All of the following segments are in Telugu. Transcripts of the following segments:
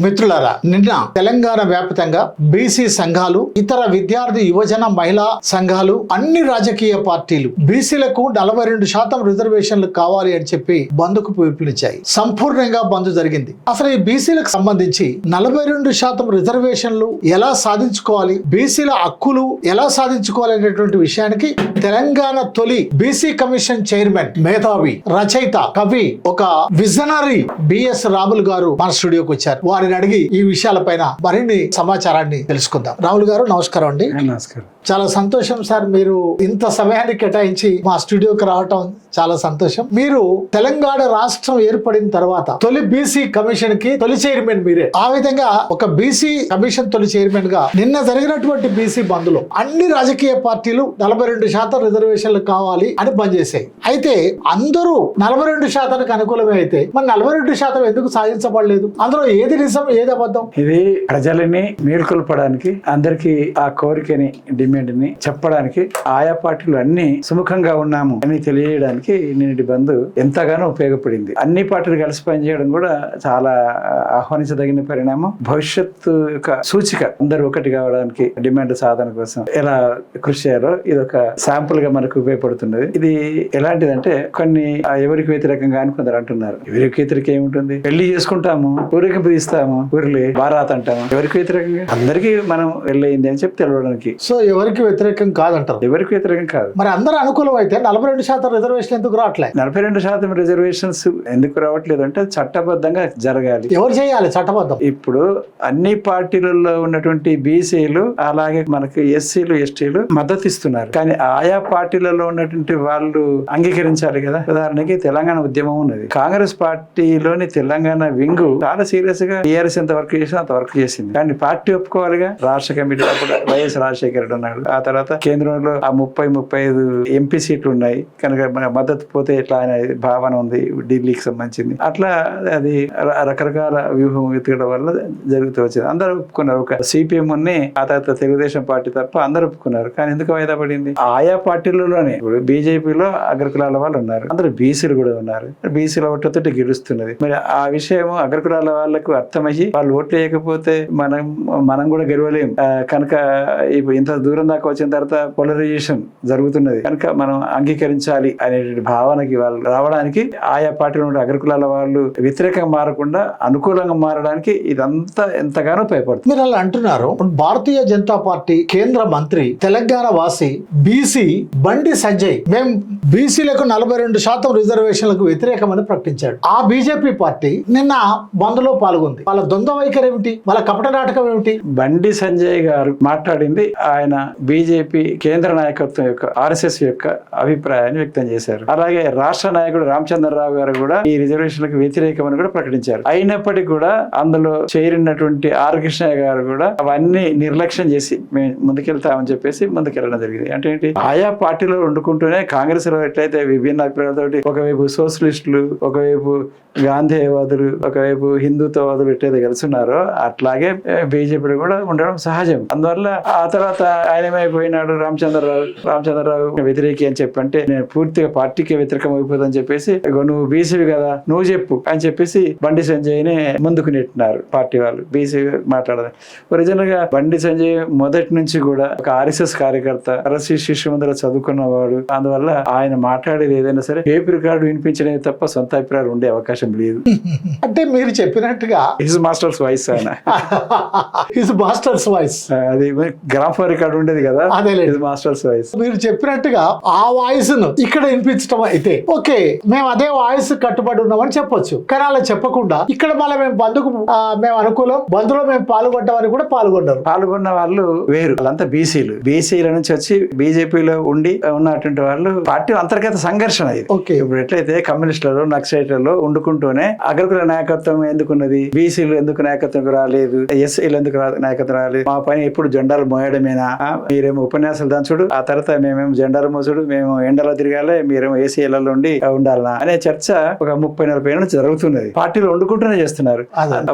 మిత్రులారా నిన్న తెలంగాణ వ్యాప్తంగా బీసీ సంఘాలు ఇతర విద్యార్థి యువజన మహిళా సంఘాలు అన్ని రాజకీయ పార్టీలు బీసీలకు నలభై రెండు శాతం రిజర్వేషన్లు కావాలి అని చెప్పి బంద్కు పిలుపునిచ్చాయి. సంపూర్ణంగా బంద్ జరిగింది. అసలు ఈ బీసీలకు సంబంధించి నలభై రెండు శాతం రిజర్వేషన్లు ఎలా సాధించుకోవాలి బీసీల హక్కులు ఎలా సాధించుకోవాలి అనేటువంటి విషయానికి తెలంగాణ తొలి బీసీ కమిషన్ చైర్మన్ మేధావి రచయిత కవి ఒక విజనరీ బిఎస్ రాములు గారు మన స్టూడియోకి వచ్చారు. వారిని అడిగి ఈ విషయాలపైన మరిన్ని సమాచారాన్ని తెలుసుకుందాం. రాహుల్ గారు నమస్కారం అండి. నమస్కారం. చాలా సంతోషం సార్ మీరు ఇంత సమయాన్ని కేటాయించి మా స్టూడియోకి రావటం చాలా సంతోషం. మీరు తెలంగాణ రాష్ట్రం ఏర్పడిన తర్వాత తొలి బీసీ కమిషన్కి తొలి చైర్మన్ మీరే. ఆ విధంగా ఒక బీసీ కమిషన్ తొలి చైర్మన్గా నిన్న జరిగినటువంటి బీసీ బంద్లో అన్ని రాజకీయ పార్టీలు నలభై రెండు శాతం రిజర్వేషన్లు కావాలి అని బంద్ చేశాయి అయితే అందరూ నలభై రెండు శాతానికి అనుకూలమే అయితే మరి నలభై రెండు శాతం ఎందుకు సాధించబడలేదు? అందులో ఏది నిజం ఏది అబద్ధం? ఇది ప్రజలని మేల్కొల్పడానికి అందరికి ఆ కోరికని డిమాండ్ని చెప్పడానికి ఆయా పార్టీలు అన్ని సుముఖంగా ఉన్నాము అని తెలియడానికి నేటి బంద్ ఎంతగానో ఉపయోగపడింది. అన్ని పార్టీలు కలిసి పనిచేయడం కూడా చాలా ఆహ్వానించదగిన పరిణామం. భవిష్యత్తు యొక్క సూచిక అందరూ ఒకటి కావడానికి డిమాండ్ సాధన కోసం ఎలా కృషి చేయాలో ఇది ఒక శాంపుల్గా మనకు ఉపయోగపడుతున్నది. ఇది ఎలాంటిదంటే కొన్ని ఎవరికి వ్యతిరేకంగా అని కొందరు అంటున్నారు. ఎవరికి వ్యతిరేకం ఏముంటుంది? పెళ్ళి చేసుకుంటాము ఊరేగింపు తీస్తాము ఊరిలే బారాత్ అంటాము ఎవరికి వ్యతిరేకంగా? అందరికీ మనం వెళ్ళయింది అని చెప్పి తెలవడానికి. సో ఎవరికి వ్యతిరేకం కాదంటారు? ఎవరికి వ్యతిరేకం కాదు. మరి అందరూ అనుకూలం అయితే నలభై రెండు శాతం రిజర్వేషన్ ఎందుకు రావట్లే నలభై రెండు శాతం రిజర్వేషన్స్ ఎందుకు రావట్లేదు అంటే చట్టబద్ధంగా జరగాలి. ఎవరు చేయాలి చట్టబద్ధం? ఇప్పుడు అన్ని పార్టీలలో ఉన్నటువంటి బీసీలు అలాగే మనకి ఎస్సీలు ఎస్టీలు మద్దతు ఇస్తున్నారు. కానీ ఆయా పార్టీలలో ఉన్నటువంటి వాళ్ళు అంగీకరించాలి కదా. ఉదాహరణకి తెలంగాణ ఉద్యమం ఉన్నది. కాంగ్రెస్ పార్టీలోని తెలంగాణ వింగ్ చాలా సీరియస్గా టీఆర్ఎస్ ఎంత వర్క్ చేసినా అంత వర్క్ చేసింది. కానీ పార్టీ ఒప్పుకోవాలిగా. రాష్ట్ర కమిటీ వైఎస్ రాజశేఖర రెడ్డి అన్నాడు ఆ తర్వాత కేంద్రంలో ఆ ముప్పై ముప్పై ఐదు ఎంపీ సీట్లు ఉన్నాయి. కనుక మన మద్దతు పోతే ఎట్లా అనే భావన ఉంది ఢిల్లీకి సంబంధించింది. అట్లా అది రకరకాల వ్యూహం వెతకడం వల్ల జరుగుతూ వచ్చింది. అందరూ ఒప్పుకున్నారు. ఒక సిపిఎం ని ఆ తర్వాత తెలుగుదేశం పార్టీ తప్ప అందరూ ఒప్పుకున్నారు. కానీ ఎందుకు వాయిదా పడింది? ఆయా పార్టీలలోనే. ఇప్పుడు బీజేపీలో అగ్రకులాల వాళ్ళు ఉన్నారు. అందరూ బీసీలు కూడా ఉన్నారు. బీసీల ఓట్లతో గెలుస్తున్నది. మరి ఆ విషయం అగ్రకులాల వాళ్ళకు అర్థమయ్యి వాళ్ళు ఓట్లు వేయకపోతే మనం మనం కూడా గెలవలేం. కనుక ఇప్పుడు ఇంత దూరం దాకా వచ్చిన తర్వాత పోలరైజేషన్ జరుగుతున్నది. కనుక మనం అంగీకరించాలి అనేటువంటి భావనకి వాళ్ళు రావడానికి ఆయా పార్టీలో ఉండే అగ్రకులాల వాళ్ళు వ్యతిరేకంగా మారకుండా అనుకూలంగా మారడానికి ఇదంతా ఎంతగానో ఉపయోగపడుతుంది మీరు అలా అంటున్నారు. భారతీయ జనతా పార్టీ కేంద్ర మంత్రి తెలంగాణ వాసి బీసీ బండి సంజయ్ మేము బీసీలకు నలభై రెండు శాతం రిజర్వేషన్లకు వ్యతిరేకమని ప్రకటించాడు. ఆ బీజేపీ పార్టీ నిన్న బంద్లో పాల్గొంది. వాళ్ళ ద్వంద్వ వైఖరి ఏమిటి? వాళ్ళ కపట నాటకం ఏమిటి? బండి సంజయ్ గారు మాట్లాడింది. ఆయన బీజేపీ కేంద్ర నాయకత్వం యొక్క ఆర్ఎస్ఎస్ యొక్క అభిప్రాయాన్ని వ్యక్తం చేశారు. అలాగే రాష్ట్ర నాయకుడు రామచంద్రరావు గారు కూడా ఈ రిజర్వేషన్లకు వ్యతిరేకమని కూడా ప్రకటించారు. అయినప్పటికీ కూడా అందులో చేరినటువంటి ఆర్ కృష్ణయ్య గారు కూడా అవన్నీ నిర్లక్ష్యం చేసి మేము ముందుకెళ్తామని చెప్పేసి ముందుకెళ్ళడం జరిగింది. అంటే ఏంటి? ఆయా పార్టీలో వండుకుంటూనే కాంగ్రెస్లో ఎట్లయితే విభిన్న అభిప్రాయాలతోటి ఒకవైపు సోషలిస్టులు ఒకవైపు గాంధీవాదులు ఒకవైపు హిందుత్వవాదులు ఎట్లయితే కలిసిన్నారో అట్లాగే బీజేపీ కూడా ఉండడం సహజం. అందువల్ల ఆ తర్వాత ఆయన ఏమైపోయినాడు రామచంద్రరావు రామచంద్రరావు వ్యతిరేకి అని చెప్పంటే నేను పూర్తిగా పార్టీకి వ్యతిరేకం అయిపోతుందని చెప్పేసి "ఇగో నువ్వు బీసీ కదా నువ్వు చెప్పు అని చెప్పేసి బండి సంజయ్ని ముందుకు నెట్టినారు పార్టీ వాళ్ళు. బీసీ మాట్లాడదు. ఒరిజినల్గా బండి సంజయ్ మొదటి నుంచి కూడా ఒక ఆర్ఎస్ఎస్ కార్యకర్త అరసి శిష్యు ముందర చదువుకున్నవాడు. అందువల్ల ఆయన మాట్లాడేది ఏదైనా సరే టేప్ రికార్డు వినిపించడమే తప్ప సొంత అభిప్రాయాలు ఉండే అవకాశం లేదు. అంటే మీరు చెప్పినట్టుగా హిజ్ మాస్టర్స్ వాయిస్ ఆయన. హిస్ మాస్టర్స్ వాయిస్ అది గ్రాఫర్ రికార్డు ఉండేది కదా. His master's voice. మీరు చెప్పినట్టుగా ఆ వాయిస్ను ఇక్కడ వినిపించడం అయితే ఓకే మేము అదే వాయిస్ కట్టుబడి ఉన్నామని చెప్పొచ్చు. కానీ అలా చెప్పకుండా ఇక్కడ మళ్ళీ మేము బంధుకు మేము అనుకూలం బంధులో మేము పాల్గొంటామని కూడా పాల్గొన్నారు. పాల్గొన్న వాళ్ళు వేరు. వాళ్ళంతా బీసీలు. బీసీల నుంచి వచ్చి బీజేపీలో ఉండి ఉన్నటువంటి వాళ్ళు పార్టీ అంతర్గత సంఘర్షణ ఇది. ఓకే. ఇప్పుడు ఎట్లయితే కమ్యూనిస్టులలో నక్సలైట్లలో వండుకుంటూనే అగ్రకుల నాయకత్వం ఎందుకున్నది? బీసీలు ఎందుకు నాయకత్వం రాలేదు? ఎస్సీలు ఎందుకు నాయకత్వం రాలేదు? మా పని ఎప్పుడు జెండాలు మోయడమేనా? మీరేమో ఉపన్యాసాలు దంచుడు ఆ తర్వాత మేమేమో జెండాలు మోసుడు మేము ఎండలో తిరగాలి మీరేమో ఏసీఎల్లలో ఉండి ఉండాలనా అనే చర్చ ఒక ముప్పై నలభై ఏళ్ళ జరుగుతున్నది. పార్టీలు వండుకుంటూనే చేస్తున్నారు.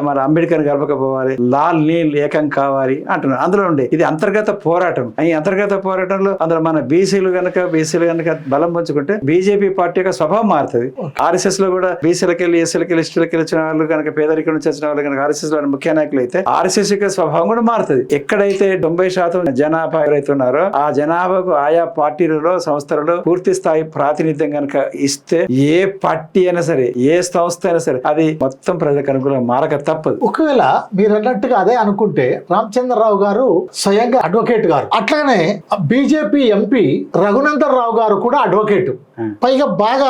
మన అంబేద్కర్ కలపకపోవాలి లాల్ నీల్ ఏకం కావాలి అంటున్నారు. అందులో ఉండే ఇది అంతర్గత పోరాటం. ఈ అంతర్గత పోరాటంలో అందులో మన బీసీలు గనక బీసీలు గనక బలం పంచుకుంటే బీజేపీ పార్టీ యొక్క స్వభావం మారుతుంది. ఆర్ఎస్ఎస్లో కూడా బీసీలకి వెళ్ళి ఎస్సీలకి వెళ్ళి ఎస్టీలకి వెళ్ళి వచ్చిన వాళ్ళు కనుక పేదరికం నుంచి వచ్చిన వాళ్ళు కనుక ఆర్ఎస్ఎస్లో ముఖ్య నాయకులు అయితే ఆర్ఎస్ఎస్ యొక్క స్వభావం కూడా మారుతుంది. ఎక్కడైతే తొంభై శాతం జనాభా ఎవరైతే ఉన్నారో ఆ జనాభాకు ఆయా పార్టీలలో సంస్థలలో పూర్తి స్థాయి ప్రాతినిధ్యం కనుక ఇస్తే ఏ పార్టీ అయినా సరే ఏ సంస్థ అయినా సరే అది మొత్తం ప్రజలకు అనుకూలంగా మారక తప్పదు. ఒకవేళ మీరు అన్నట్టుగా అదే అనుకుంటే రామచంద్రరావు గారు స్వయంగా అడ్వకేట్ గారు. అట్లానే బీజేపీ ఎంపీ రఘునందన్ రావు గారు కూడా అడ్వకేట్. పైగా బాగా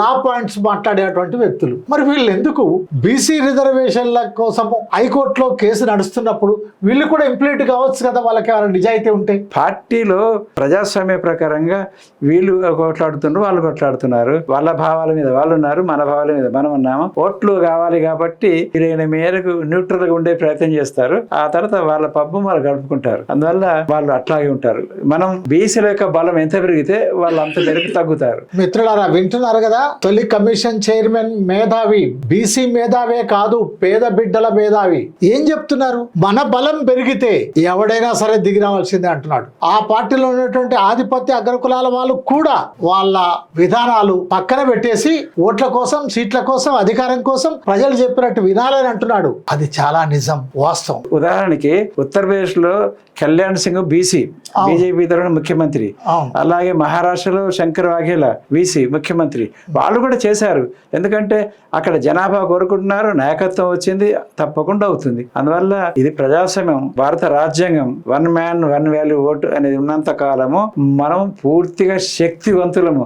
లా పాయింట్స్ మాట్లాడేటువంటి వ్యక్తులు. మరి వీళ్ళు ఎందుకు బీసీ రిజర్వేషన్ల కోసం హైకోర్టులో కేసు నడుస్తున్నప్పుడు వీళ్ళు కూడా ఇంప్లీట్ కావచ్చు కదా వాళ్ళకి ఏమైనా నిజాయితీ ఉంటే? పార్టీలో ప్రజాస్వామ్య ప్రకారంగా వీళ్ళు కొట్లాడుతున్నారు వాళ్ళు కొట్లాడుతున్నారు. వాళ్ళ భావాల మీద వాళ్ళు ఉన్నారు మన భావాల మీద మనం ఉన్నాము. ఓట్లు కావాలి కాబట్టి వీరైన మేరకు న్యూట్రల్గా ఉండే ప్రయత్నం చేస్తారు. ఆ తర్వాత వాళ్ళ పబ్బం వాళ్ళు గడుపుకుంటారు అందువల్ల వాళ్ళు అట్లాగే ఉంటారు. మనం బీసీల యొక్క బలం ఎంత పెరిగితే వాళ్ళు అంత పెరిగి తగ్గుతారు. మిత్రులారా వింటున్నారు కదా? తొలి కమిషన్ చైర్మన్ మేధావి బీసీ మేధావే కాదు పేద బిడ్డల మేధావి. ఏం చెప్తున్నారు? మన బలం పెరిగితే ఎవడైనా సరే దిగి రావాల్సిందే అంటున్నాడు. ఆ పార్టీలో ఉన్నటువంటి ఆధిపత్య అగ్రకులాల వాళ్ళు కూడా వాళ్ళ విధానాలు పక్కన పెట్టేసి ఓట్ల కోసం సీట్ల కోసం అధికారం కోసం ప్రజలు చెప్పినట్టు వినాలని అంటున్నాడు. అది చాలా నిజం వాస్తవం. ఉదాహరణకి ఉత్తరప్రదేశ్లో కళ్యాణ్ సింగ్ బీసీ బీజేపీ తరఫున ముఖ్యమంత్రి. అలాగే మహారాష్ట్రలో శంకర్ వాఘేలా వీసీ ముఖ్యమంత్రి. వాళ్ళు కూడా చేశారు. ఎందుకంటే అక్కడ జనాభా కోరుకుంటున్నారు నాయకత్వం వచ్చింది తప్పకుండా అవుతుంది. అందువల్ల ఇది ప్రజాస్వామ్యం భారత రాజ్యాంగం one man one value vote అనేది ఉన్నంత కాలము మనం పూర్తిగా శక్తివంతులము.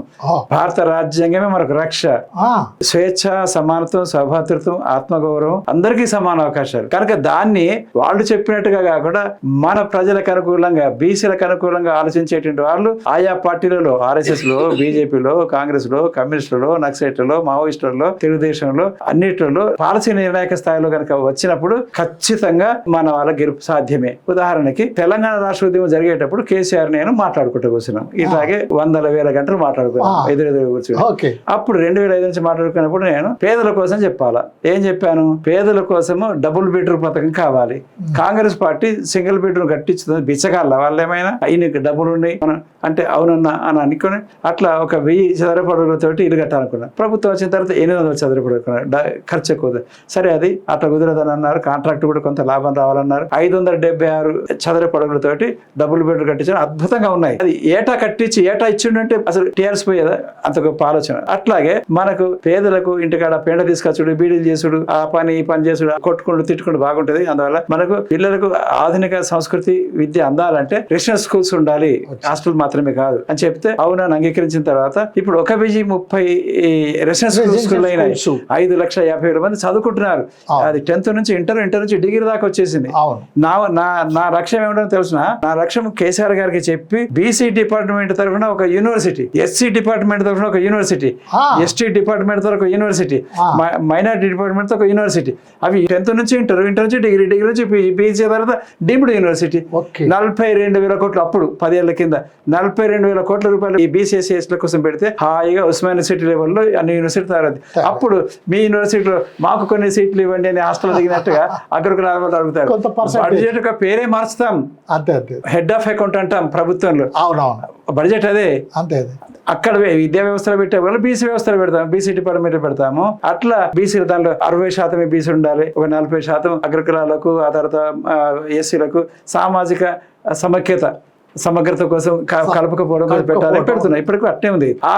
భారత రాజ్యాంగమే మనకు రక్ష. స్వేచ్ఛ సమానత్వం సౌభాతృత్వం ఆత్మగౌరవం అందరికీ సమాన అవకాశాలు. కనుక దాన్ని వాళ్ళు చెప్పినట్టుగా కాకుండా మన ప్రజలకు అనుకూలంగా బీసీలకు అనుకూలంగా ఆలోచించేటువంటి వాళ్ళు ఆయా పార్టీలలో ఆర్ఎస్ఎస్లో బీజేపీలో కాంగ్రెస్లో కమ్యూనిస్టులలో నక్సలైట్లలో మావోయిస్టులలో తెలుగుదేశంలో అన్నిటిలో పాలసీ నిర్ణాయక స్థాయిలో కనుక వచ్చినప్పుడు ఖచ్చితంగా మన వాళ్ళ గెలుపు సాధ్యమే. ఉదాహరణకి తెలంగాణ రాష్ట్ర ఉద్యమం జరిగేటప్పుడు కేసీఆర్ నేను మాట్లాడుకుంటూ కూర్చున్నాం. ఇట్లాగే వందల వేల గంటలు మాట్లాడుకున్నాం. ఎదురెదురు కూర్చుని ఓకే. అప్పుడు రెండు వేల ఐదు నుంచి మాట్లాడుకున్నప్పుడు నేను పేదల కోసం చెప్పాలా? ఏం చెప్పాను? పేదల కోసము డబుల్ బెడ్రూమ్ పథకం కావాలి. కాంగ్రెస్ పార్టీ సింగిల్ బెడ్రూమ్ కట్టించుతుంది. బిచ్చగాళ్ళ వాళ్ళు ఏమైనా అయిన డబ్బులు ఉన్నాయి మనం అంటే అవునన్నా అని అనుకుని అట్లా ఒక వెయ్యి చదరపు అడుగులతోటి ఇల్లు కట్టాలనుకున్నా. ప్రభుత్వం వచ్చిన తర్వాత ఎనిమిది వందల చదరపు అడుగులు ఖర్చు ఎక్కువ. సరే అది అట్లా కుదరదని అన్నారు. కాంట్రాక్ట్ కూడా కొంత లాభం రావాలన్నారు. ఐదు వందల డెబ్బై ఆరు చదరపు అడుగులతోటి డబుల్ బెడ్రూమ్ కట్టించడం అద్భుతంగా ఉన్నాయి. అది ఏటా కట్టించి ఏటా ఇచ్చిండంటే అసలు టీఆర్ఎస్ పోయేదా? అంత గొప్ప ఆలోచన. అట్లాగే మనకు పేదలకు ఇంటికాడ పేడ తీసుకొచ్చుడు బీడీలు చేసుడు ఆ పని ఈ పని చేసుడు కొట్టుకుంటూ తిట్టుకుంటూ బాగుంటది. అందువల్ల మనకు పిల్లలకు ఆధునిక సంస్కృతి విద్య అందాలంటే రెసిడెన్షియల్ స్కూల్స్ ఉండాలి. హాస్టల్ మాత్రమే కాదు. అని చెప్తే అవునని అంగీకరించిన తర్వాత ఇప్పుడు ఒక బీజీ ముప్పై రెసిడెన్షియల్ స్కూల్ schools. ఐదు లక్షల యాభై వేల మంది చదువుకుంటున్నారు. అది టెన్త్ నుంచి ఇంటర్ ఇంటర్ నుంచి డిగ్రీ దాకా వచ్చేసింది నా నా నా లక్ష్యం ఏమిటో తెలుసిన నా లక్ష్యం కేసీఆర్ గారికి చెప్పి బీసీ డిపార్ట్మెంట్ తరఫున ఒక యూనివర్సిటీ ఎస్సీ డిపార్ట్మెంట్ తరఫున ఒక యూనివర్సిటీ. ఎస్టీ డిపార్ట్మెంట్ తరఫున ఒక యూనివర్సిటీ. మైనారిటీ డిపార్ట్మెంట్తో ఒక యూనివర్సిటీ అవి టెన్త్ నుంచి ఇంటర్ ఇంటర్ నుంచి డిగ్రీ డిగ్రీ నుంచి బీసీ తర్వాత డీమ్డ్ యూనివర్సిటీ నలభై రెండు వేల కోట్లు అప్పుడు పదేళ్ళ కింద నలభై రెండు వేల కోట్ల రూపాయలు ఈ బీసీఎస్ఎస్ల కోసం పెడితే హాయిగా ఉస్మాన్ యూనివర్సిటీ లెవెల్లో అన్ని యూనివర్సిటీ తయారది. అప్పుడు మీ యూనివర్సిటీలో మాకు కొన్ని సీట్లు ఇవ్వండి అని హాస్టల్ దిగినట్టుగా అగ్రకులాల వాళ్ళు అడుగుతారు. బడ్జెట్ యొక్క పేరే మార్చుతాం. అంతే అంతే. హెడ్ ఆఫ్ అకౌంట్ అంటాం ప్రభుత్వంలో. అవునవును. బడ్జెట్ అదే. అంతే అదే అక్కడ విద్యా వ్యవస్థలో పెట్టే వాళ్ళు బీసీ వ్యవస్థలో పెడతాం. బీసీ డిపార్ట్మెంట్ పెడతాము. అట్లా బీసీ దానిలో అరవై శాతం బీసీ ఉండాలి. ఒక నలభై శాతం అగ్రకులాలకు ఆ తర్వాత ఎస్సీలకు సామాజిక సమైక్యత. సమగ్రత కోసం కలపకపోవడం కోసం పెట్టాలి. కలపకపోవడం. పెడుతున్నాం ఇప్పటికీ అట్టే ఉంది. ఆ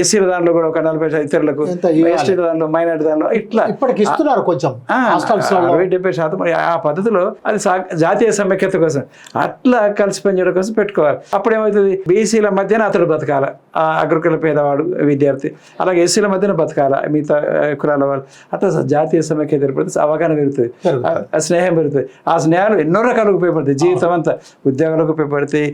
ఎస్సీల దానిలో కూడా ఒక నలభై ఇతరులకు ఎంత ఇవ్వాలి? ఎస్టీ దానిలో మైనార్టీ దానిలో ఇట్లా. ఇప్పటికి ఇస్తున్నారు కొంచెం అరవై డెబ్బై శాతం. ఆ పద్ధతిలో అది జాతీయ సమైక్యత కోసం అట్లా కలిసి పనిచేయడం కోసం పెట్టుకోవాలి. అప్పుడు ఏమవుతుంది బీసీల మధ్యన అతడు బతకాల. ఆ అగ్రకుల పేదవాడు విద్యార్థి. అలాగే ఎస్సీల మధ్యన బతకాల మిగతా కులాల వాళ్ళు. అట్లా జాతీయ సమైక్యత ఏర్పడితే అవగాహన పెరుగుతుంది. స్నేహం పెరుగుతుంది. ఆ స్నేహాలు ఎన్నో రకాలుగా ఉపయోగపడతాయి. జీవితం అంతా ఉద్యోగాలకు ఉపయోగపడతాయి.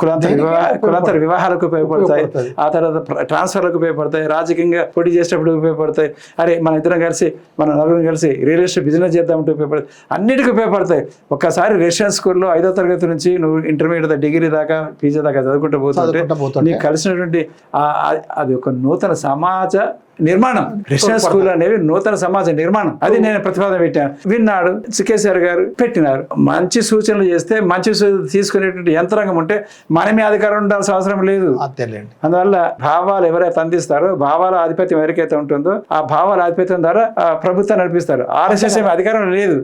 కులాంతర వివాహ? కులాంతర వివాహాలకు ఉపయోగపడతాయి. ఆ తర్వాత ట్రాన్స్ఫర్లకు ఉపయోగపడతాయి రాజకీయంగా పోటీ చేసేటప్పుడు ఉపయోగపడతాయి అరే మన ఇద్దరం కలిసి మన నలుగురు కలిసి రియల్ ఎస్టేట్ బిజినెస్ చేద్దామంటే ఉపయోగపడతాయి అన్నిటికీ ఉపయోగపడతాయి ఒక్కసారి రెసిడెన్స్ స్కూల్లో ఐదో తరగతి నుంచి నువ్వు ఇంటర్మీడియట్ డిగ్రీ దాకా పీజీ దాకా చదువుకుంటూ పోతుంటే. నీకు కలిసినటువంటి అది ఒక నూతన సమాజ నిర్మాణం. రెసిడెన్స్ స్కూల్ అనేవి నూతన సమాజ నిర్మాణం. అది నేను ప్రతిపాదన పెట్టాను విన్నాడు కేసీఆర్ గారు పెట్టినారు. మంచి సూచనలు చేస్తే మంచి సూచనలు తీసుకునేటువంటి యంత్రాంగం ఉంటే మనమే అధికారం ఉండాల్సిన అవసరం లేదు. అందువల్ల భావాలు ఎవరైతే అందిస్తారో భావాల ఆధిపత్యం ఎవరికైతే ఉంటుందో ఆ భావాల ఆధిపత్యం ద్వారా ప్రభుత్వం నడిపిస్తారు. ఆర్ఎస్ఎస్ ఏమి అధికారం లేదు.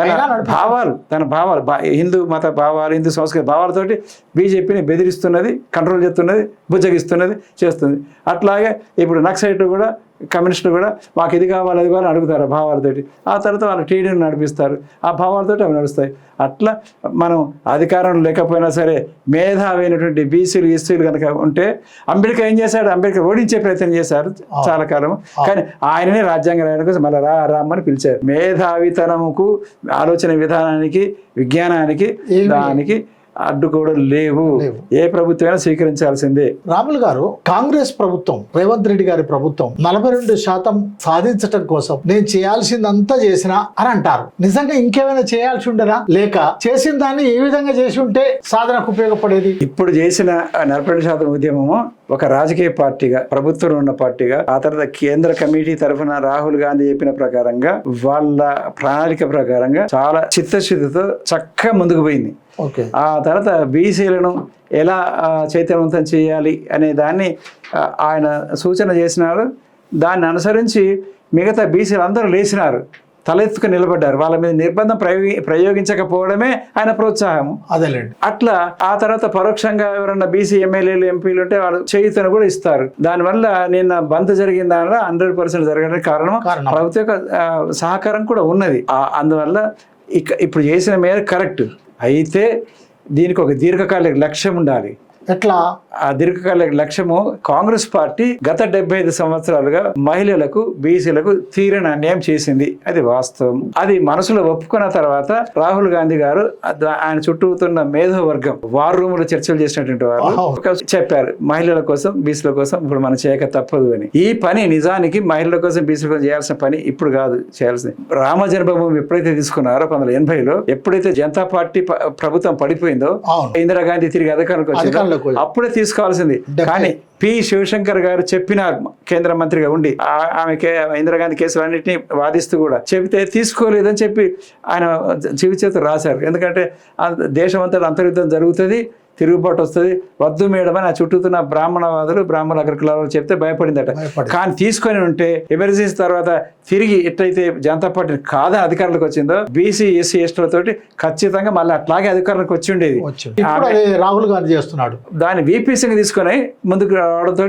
తన భావాలు తన భావాలు హిందూ మత భావాలు హిందూ సంస్కృతి భావాలతోటి బీజేపీని బెదిరిస్తున్నది కంట్రోల్ చేస్తున్నది బుజ్జగిస్తున్నది చేస్తుంది. అట్లాగే ఇప్పుడు నక్సైట్లు కూడా కమ్యూనిస్టులు కూడా మాకు ఇది కావాలి అది కావాలి అడుగుతారు ఆ భావాలతోటి. ఆ తర్వాత వాళ్ళు టీడీని నడిపిస్తారు. ఆ భావాలతోటి అవి నడుస్తాయి. అట్లా మనం అధికారం లేకపోయినా సరే మేధావైనటువంటి బీసీలు ఎస్సీలు కనుక ఉంటే అంబేద్కర్ ఏం చేశాడు? అంబేద్కర్ ఓడించే ప్రయత్నం చేశారు చాలా కాలం. కానీ ఆయననే రాజ్యాంగ రాయడం కోసం మళ్ళీ రా రామ్మని పిలిచారు. మేధావితనముకు ఆలోచన విధానానికి విజ్ఞానానికి దానికి అడ్డుకోవడం లేవు. లేవు. ఏ ప్రభుత్వమైనా స్వీకరించాల్సిందే. రాములు గారు కాంగ్రెస్ ప్రభుత్వం రేవంత్ రెడ్డి గారి ప్రభుత్వం నలభై రెండు శాతం సాధించటం కోసం నేను చేయాల్సిందంతా చేసినా అని అంటారు. నిజంగా ఇంకేమైనా చేయాల్సి ఉండరా లేక చేసిన దాన్ని ఏ విధంగా చేసి ఉంటే సాధనకు ఉపయోగపడేది? ఇప్పుడు చేసిన నలభై రెండు శాతం ఉద్యమము ఒక రాజకీయ పార్టీగా ప్రభుత్వంలో ఉన్న పార్టీగా ఆ తర్వాత కేంద్ర కమిటీ తరఫున రాహుల్ గాంధీ చెప్పిన ప్రకారంగా వాళ్ళ ప్రణాళిక ప్రకారంగా చాలా చిత్తశుద్ధితో చక్కగా ముందుకు పోయింది. ఆ తర్వాత బీసీలను ఎలా చైతన్యవంతం చేయాలి అనే దాన్ని ఆయన సూచన చేసినారు. దాన్ని అనుసరించి మిగతా బీసీలు అందరూ లేచినారు తలెత్తుకు నిలబడ్డారు. వాళ్ళ మీద నిర్బంధం ప్రయోగి ప్రయోగించకపోవడమే ఆయన ప్రోత్సాహము అదేలేండి అట్లా ఆ తర్వాత పరోక్షంగా ఎవరన్నా బీసీ ఎమ్మెల్యేలు ఎంపీలు ఉంటే వాళ్ళు చేయుతను కూడా ఇస్తారు. దానివల్ల నిన్న బంద్ జరిగిన దానిలో హండ్రెడ్ పర్సెంట్ జరగడానికి కారణం. ప్రభుత్వ సహకారం కూడా ఉన్నది. అందువల్ల ఇక ఇప్పుడు చేసిన మేర కరెక్ట్. అయితే దీనికి ఒక దీర్ఘకాలిక లక్ష్యం ఉండాలి. ఎట్లా? ఆ దీర్ఘకాలిక లక్ష్యము కాంగ్రెస్ పార్టీ గత డెబ్బై ఐదు సంవత్సరాలుగా మహిళలకు బీసీలకు తీరని అన్యాయం చేసింది. అది వాస్తవం. అది మనసులో ఒప్పుకున్న తర్వాత రాహుల్ గాంధీ గారు ఆయన చుట్టూ ఉన్న మేధోవర్గం వార్ రూమ్లో చర్చలు చేసినటువంటి వారు చెప్పారు మహిళల కోసం బీసీల కోసం ఇప్పుడు మనం చేయక తప్పదు అని. ఈ పని నిజానికి మహిళల కోసం బీసీల కోసం చేయాల్సిన పని ఇప్పుడు కాదు చేయాల్సింది. రామ జన్మభూమి ఎప్పుడైతే తీసుకున్నారో పంతొమ్మిది ఎనభైలో ఎప్పుడైతే జనతా పార్టీ ప్రభుత్వం పడిపోయిందో ఇందిరాగాంధీ తిరిగి అధికారంలోకి వచ్చిందో అప్పుడే తీసుకోవాల్సింది. కానీ పి శివశంకర్ గారు చెప్పినారు కేంద్ర మంత్రిగా ఉండి ఆ- ఆమె కే- ఇందిరాగాంధీ కేసులు అన్నింటినీ వాదిస్తూ కూడా చెబితే తీసుకోలేదని చెప్పి ఆయన జీవి చేత రాశారు. ఎందుకంటే దేశం అంతా అంతర్యుద్ధం జరుగుతుంది. తిరుగుబాటు వస్తుంది. వద్దు మేడం అని ఆ చుట్టూతున్న బ్రాహ్మణవాదులు బ్రాహ్మణ అగ్రకులాలు చెప్తే భయపడిందట. భయపడింది. కానీ తీసుకొని ఉంటే ఎమర్జెన్సీ తర్వాత తిరిగి ఎట్లయితే జనతా పార్టీ కాదని అధికారంలోకి వచ్చిందో బీసీ ఎస్సీ ఎస్టీలతోటి ఖచ్చితంగా మళ్ళీ అట్లాగే అధికారంలోకి వచ్చి ఉండేది. రాహుల్ గాంధీ చేస్తున్నాడు. దాన్ని వీపీసీగా తీసుకొని ముందుకు రావడంతో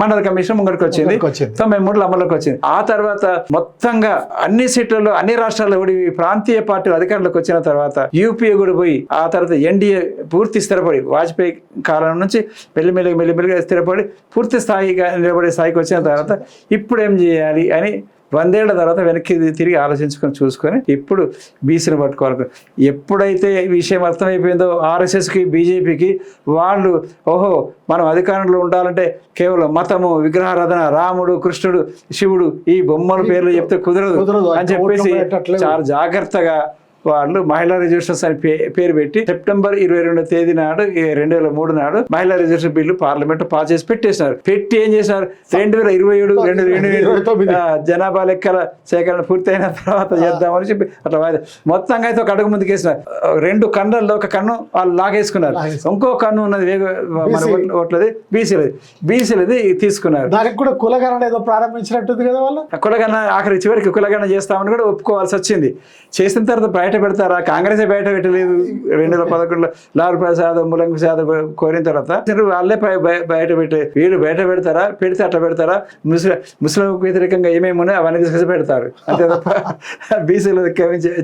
మండల కమిషన్ ముంగడికి వచ్చింది. తొంభై మూడులో అమల్లోకి వచ్చింది. ఆ తర్వాత మొత్తంగా అన్ని సీట్లలో అన్ని రాష్ట్రాల్లో కూడా ప్రాంతీయ పార్టీలు అధికారంలోకి వచ్చిన తర్వాత యూపీఏ కూడా పోయి ఆ తర్వాత ఎన్డీఏ పూర్తి స్థిరపడి వాజ్పేయి కాలం నుంచి మెల్లిమెల్లిగా మెల్లిమెల్లిగా స్థిరపడి పూర్తి స్థాయిగా నిలబడే స్థాయికి వచ్చిన తర్వాత ఇప్పుడు ఏం చేయాలి అని వందేళ్ళ తర్వాత వెనక్కి తిరిగి ఆలోచించుకొని చూసుకొని ఇప్పుడు బీసీని పట్టుకోవాలి ఎప్పుడైతే ఈ విషయం అర్థమైపోయిందో ఆర్ఎస్ఎస్కి బీజేపీకి వాళ్ళు ఓహో మనం అధికారంలో ఉండాలంటే కేవలం మతము విగ్రహారాధన రాముడు కృష్ణుడు శివుడు ఈ బొమ్మల పేర్లు చెప్తే కుదరదు. అని చెప్పేసి. చాలా జాగ్రత్తగా వాళ్ళు మహిళా రిజర్వేషన్స్ అని పేరు పెట్టి సెప్టెంబర్ ఇరవై రెండో తేదీ నాడు రెండు వేల మూడు నాడు మహిళా రిజర్వేషన్ బిల్లు పార్లమెంట్ పాస్ చేసి పెట్టేసినారు. పెట్టి ఏం చేసినారు? రెండు వేల ఇరవై ఏడు రెండు రెండు జనాభా లెక్కల సేకరణ పూర్తయిన తర్వాత చేద్దామని చెప్పి అట్లా మొత్తంగా అయితే ఒక అడుగు ముందుకు వేసినారు రెండు కన్నుల్లో ఒక కన్ను వాళ్ళు లాగేసుకున్నారు. ఇంకో కన్ను ఉన్నది వేగ మన ఓట్లది బీసీలది. బీసీలది తీసుకున్నారు. దానికి కూడా కులగణన ఏదో ప్రారంభించినట్టుంది కదా వాళ్ళు? కులగన్న ఆఖరి చివరికి కులగన్న చేస్తామని కూడా ఒప్పుకోవాల్సి వచ్చింది. చేసిన తర్వాత బయట పెడతారా? కాంగ్రెస్ బయట పెట్టలేదు. రెండు వేల పదకొండులో లాల్ ప్రసాద్ ములంగ ప్రసాద్ కోరిన తర్వాత వాళ్ళే బయట పెట్టే వీళ్ళు బయట పెడతారా? పెడితే అట్లా పెడతారా? ముస్లిం ముస్లింకు వ్యతిరేకంగా ఏమేమి ఉన్నాయో అవన్నీ తీసుకొచ్చి పెడతారు. అంతే తప్ప బీసీలు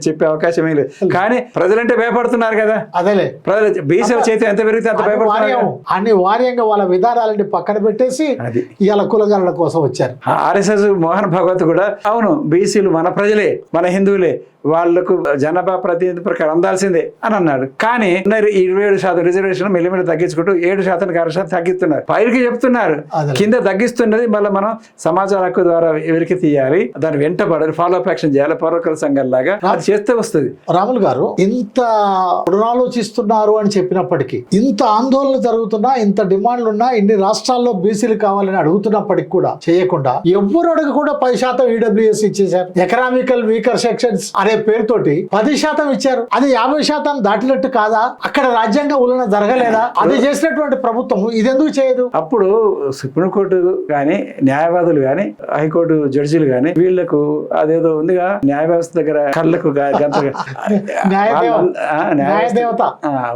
చెప్పే అవకాశం ఏం లేదు. కానీ ప్రజలంటే భయపడుతున్నారు కదా. అదేలే. ప్రజలు బీసీల చేతి ఎంత పెరిగితే అంత భయపడుతున్నారు. అన్ని వార్యంగా వాళ్ళ విధానాలని పక్కన పెట్టేసి ఇవాళ కులగణన కోసం వచ్చారు. ఆర్ఎస్ఎస్ మోహన్ భగవత్ కూడా అవును బీసీలు మన ప్రజలే మన హిందువులే వాళ్ళకు జనాభా ప్రతినిధి ప్రకారం అందాల్సిందే అని అన్నాడు. కానీ ఇరవై ఏడు శాతం రిజర్వేషన్ మెల్లిమెల్లి తగ్గించుకుంటూ ఏడు శాతానికి ఆరు శాతం తగ్గిస్తున్నారు. పైకి చెప్తున్నారు. కింద తగ్గిస్తున్నది మళ్ళీ మనం సమాచార హక్కు ద్వారా వెలికి తీయాలి దాన్ని వెంటబడాలి ఫాలో అప్ యాక్షన్ చేయాలి పౌరకల సంఘం లాగా అది చేస్తే వస్తుంది. రాములు గారు ఇంత పునరాలోచిస్తున్నారు అని చెప్పినప్పటికీ ఇంత ఆందోళన జరుగుతున్నా ఇంత డిమాండ్లు ఉన్నా ఇన్ని రాష్ట్రాల్లో బీసీలు కావాలని అడుగుతున్నప్పటికీ కూడా చేయకుండా ఎవ్వరు అడుగు కూడా పది శాతం ఈడబ్ల్యూఎస్ ఇచ్చేశారు. ఎకనామికల్ వీకర్ సెక్షన్స్ అనే పేరుతోటి పది శాతం ఇచ్చారు. అది యాభై శాతం దాటినట్టు కాదా? అక్కడ రాజ్యాంగ ఉల్లన జరగలేదా? అది చేసినటువంటి ప్రభుత్వం ఇదెందుకు చేయదు? అప్పుడు సుప్రీంకోర్టు కానీ న్యాయవాదులు కానీ హైకోర్టు జడ్జీలు కానీ వీళ్ళకు అదేదో ఉందిగా న్యాయ వ్యవస్థ దగ్గర కళ్ళకు న్యాయదేవత.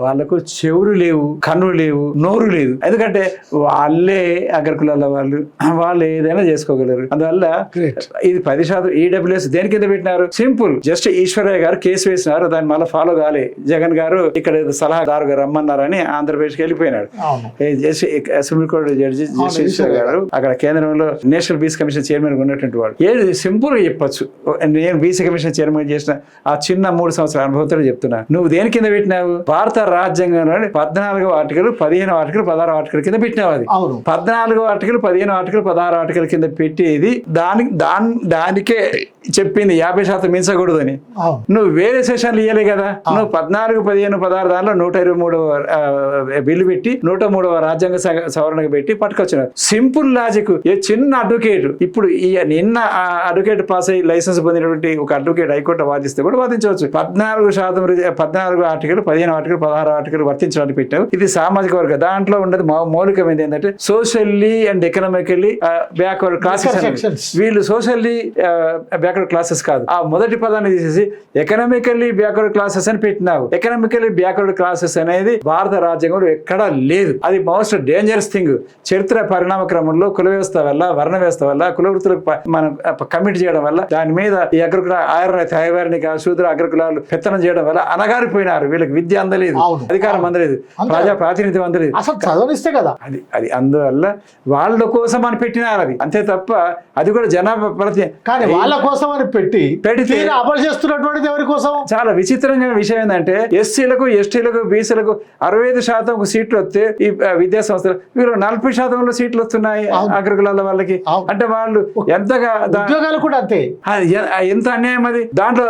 వాళ్ళకు చెవులు లేవు కన్నులు లేవు నోరు లేదు. ఎందుకంటే వాళ్ళే అగ్రకులాల వాళ్ళు. వాళ్ళు ఏదైనా చేసుకోగలరు. అందువల్ల. ఇది పది శాతం ఈడబ్ల్యూఎస్ దేని కింద పెట్టినారు? సింపుల్ జస్ట్ ఈశ్వరయ్య గారు కేసు వేసినారు దాన్ని మళ్ళీ ఫాలో కాలే. జగన్ గారు ఇక్కడ ఏదో సలహాదారుగా రమ్మన్నారని ఆంధ్రప్రదేశ్కి వెళ్ళిపోయినాడు. సుప్రీంకోర్టు జడ్జి జస్టిస్ గారు అక్కడ కేంద్రంలో నేషనల్ బీసీ కమిషన్ చైర్మన్ ఉన్నటువంటి వాడు. ఏది సింపుల్గా చెప్పొచ్చు నేను బీసీ కమిషన్ చైర్మన్ చేసిన ఆ చిన్న మూడు సంవత్సరాల అనుభవంతో చెప్తున్నా. నువ్వు దేని కింద పెట్టినావు? భారత రాజ్యాంగంలో పద్నాలుగో ఆర్టికల్ పదిహేను ఆర్టికల్ పదహారు ఆర్టికల్ కింద పెట్టినావు అది. పద్నాలుగో ఆర్టికల్ పదిహేను ఆర్టికల్ పదహారు ఆర్టికల్ కింద పెట్టేది దానికి దాని దానికే చెప్పింది యాభై శాతం మించకూడదని. అవును. నువ్వు వేరే సెషన్లు ఇయ్యలే కదా. నువ్వు పద్నాలుగు పదిహేను పదహారు దానిలో నూట ఇరవై మూడవ బిల్లు పెట్టి నూట మూడవ రాజ్యాంగ సవరణకు పెట్టి పట్టుకొచ్చినారు సింపుల్ లాజిక్ ఏ చిన్న అడ్వకేట్ ఇప్పుడు ఈ నిన్న అడ్వకేట్ పాస్ అయ్యి లైసెన్స్ పొందినటువంటి ఒక అడ్వకేట్ హైకోర్టు వాదిస్తే కూడా వాదించవచ్చు. పద్నాలుగు శాతం పద్నాలుగు ఆర్టికల్ పదిహేను ఆర్టికల్ పదహారు ఆర్టికల్ వర్తించడానికి పెట్టావు. ఇది సామాజిక వర్గ. దాంట్లో ఉండదు మౌ- మౌలికమైనది ఏంటంటే socially and economically backward classes. వీళ్ళు సోషల్లీ బ్యాక్వర్డ్ క్లాసెస్ కాదు. ఆ మొదటి పదాన్ని తీసేసి ఎకనామికల్లీ బ్యాక్వర్డ్ క్లాసెస్ అని పెట్టినావు. ఎకనామికల్లీ బ్యాక్వర్డ్ క్లాసెస్ అనేది భారత రాజ్యాంగంలో ఎక్కడా లేదు. అది మోస్ట్ డేంజరస్ థింగ్ చరిత్ర పరిణామ క్రమంలో కుల వ్యవస్థ వల్ల వర్ణ వ్యవస్థ వల్ల కుల వృత్తులకు ప- మనం కమిట్ చేయడం వల్ల దాని మీద ఈ అగ్రకుల ఆయన తయవారినిక శూద్ర అగ్రకులాలు పెత్తనం చేయడం వల్ల అనగారిపోయినారు వీళ్ళకి విద్య అందలేదు. అధికారం అందలేదు. ప్రజా ప్రాతినిధ్యం అందలేదు. అసలు చదవనిస్తే కదా. అది అది అందువల్ల వాళ్ళ కోసం అని పెట్టినారు అది. అంతే తప్ప అది కూడా జనాభా ప్రతి కానీ వాళ్ళ కోసం అని పెట్టి పెడితే- చేస్తున్నటువంటిది ఎవరి కోసం? చాలా విచిత్రమైన విషయం ఏంటంటే ఎస్సీలకు ఎస్టీలకు బీసీలకు అరవై ఐదు శాతం సీట్లు వస్తే ఈ విద్యా సంస్థలు వీళ్ళు నలభై శాతంలో సీట్లు వస్తున్నాయి. అగ్రకులాల వాళ్ళకి. అంటే వాళ్ళు ఎంతగా ఉద్యోగాలు కూడా అంతే. ఎంత అన్యాయం అది? దాంట్లో